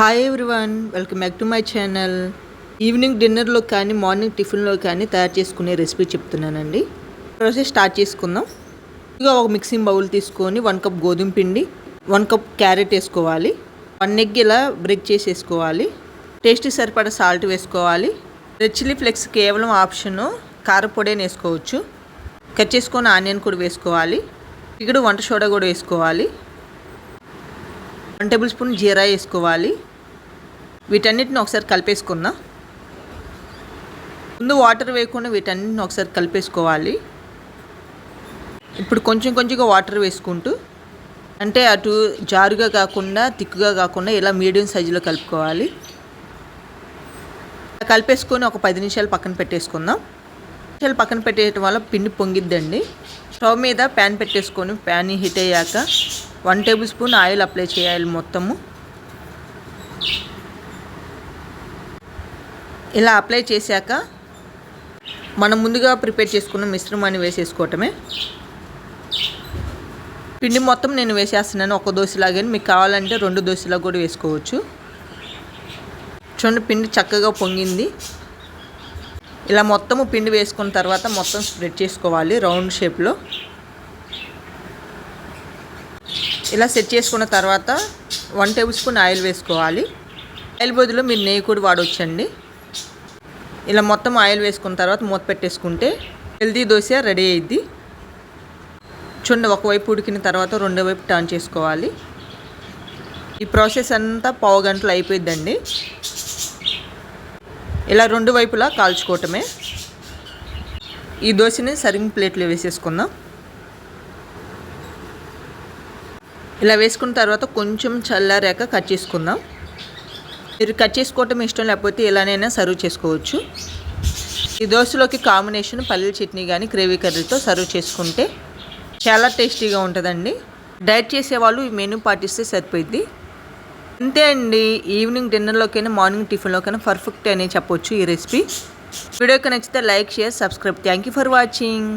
Hi everyone welcome back to my channel evening డిన్నర్లో కానీ morning టిఫిన్లో కానీ తయారు చేసుకునే రెసిపీ చెప్తున్నానండి. ప్రాసెస్ స్టార్ట్ చేసుకుందాం. ఇక ఒక మిక్సింగ్ బౌల్ తీసుకొని వన్ కప్ గోధుమ పిండి వన్ కప్ క్యారెట్ వేసుకోవాలి. వన్ ఎగ్ ఇలా బ్రేక్ చేసి వేసుకోవాలి టేస్ట్ సరిపడా సాల్ట్ వేసుకోవాలి. రెడ్ చిల్లీ ఫ్లెక్స్ కేవలం ఆప్షను కారపొడి వేసుకోవచ్చు. కట్ చేసుకొని ఆనియన్ కూడా వేసుకోవాలి. ఇక్కడ వంట సోడా కూడా వేసుకోవాలి. వన్ టేబుల్ స్పూన్ జీరా వేసుకోవాలి. వీటన్నిటిని ఒకసారి కలిపేసుకుందాం ముందు వాటర్ వేయకుండా వీటన్నిటిని ఒకసారి కలిపేసుకోవాలి. ఇప్పుడు కొంచెం కొంచెంగా వాటర్ వేసుకుంటూ అంటే అటు జారుగా కాకుండా తిక్కుగా కాకుండా ఇలా మీడియం సైజులో కలుపుకోవాలి. కలిపేసుకొని ఒక పది నిమిషాలు పక్కన పెట్టేసుకుందాం. నిమిషాలు పక్కన పెట్టేయటం వల్ల పిండి పొంగిద్దండి. స్టవ్ మీద ప్యాన్ పెట్టేసుకొని ప్యాన్ హీట్ అయ్యాక one table spoon oil apply చేయాలి మొత్తము. ఇలా అప్లై చేశాక మనం ముందుగా ప్రిపేర్ చేసుకున్న మిశ్రమాన్ని వేసేసుకోవటమే. పిండి మొత్తం నేను వేసేస్తున్నాను ఒక దోశలాగే మీకు కావాలంటే రెండు దోశలా కూడా వేసుకోవచ్చు. చూడండి పిండి చక్కగా పొంగింది. ఇలా మొత్తము పిండి వేసుకున్న తర్వాత మొత్తం స్ప్రెడ్ చేసుకోవాలి రౌండ్ షేప్లో ఇలా సెట్ చేసుకున్న తర్వాత వన్ టేబుల్ స్పూన్ ఆయిల్ వేసుకోవాలి. ఆయిల్ బదులు మీరు నెయ్యి కూడా వాడవచ్చండి ఇలా మొత్తం ఆయిల్ వేసుకున్న తర్వాత మూత పెట్టేసుకుంటే హెల్దీ దోశ రెడీ అయ్యిద్ది చూడండి ఒకవైపు ఉడికిన తర్వాత రెండో వైపు టర్న్ చేసుకోవాలి. ఈ ప్రాసెస్ అంతా పావు గంటలు అయిపోయిద్దండి. ఇలా రెండు వైపులా కాల్చుకోవటమే. ఈ దోశని సర్వింగ్ ప్లేట్లో వేసేసుకుందాం. ఇలా వేసుకున్న తర్వాత కొంచెం చల్లారాక కట్ చేసుకుందాం. మీరు కట్ చేసుకోవటం ఇష్టం లేకపోతే ఇలానైనా సర్వ్ చేసుకోవచ్చు. ఈ దోశలోకి కాంబినేషన్ పల్లెల చట్నీ కానీ గ్రేవీ కర్రీతో సర్వ్ చేసుకుంటే చాలా టేస్టీగా ఉంటుందండి. డైట్ చేసేవాళ్ళు ఈ మెనూ పాటిస్తే సరిపోయింది అంతే అండి. ఈవినింగ్ డిన్నర్లోకైనా మార్నింగ్ టిఫిన్లోకైనా పర్ఫెక్ట్ అని చెప్పొచ్చు ఈ రెసిపీ. వీడియోకి నచ్చితే like share subscribe. Thank you for watching.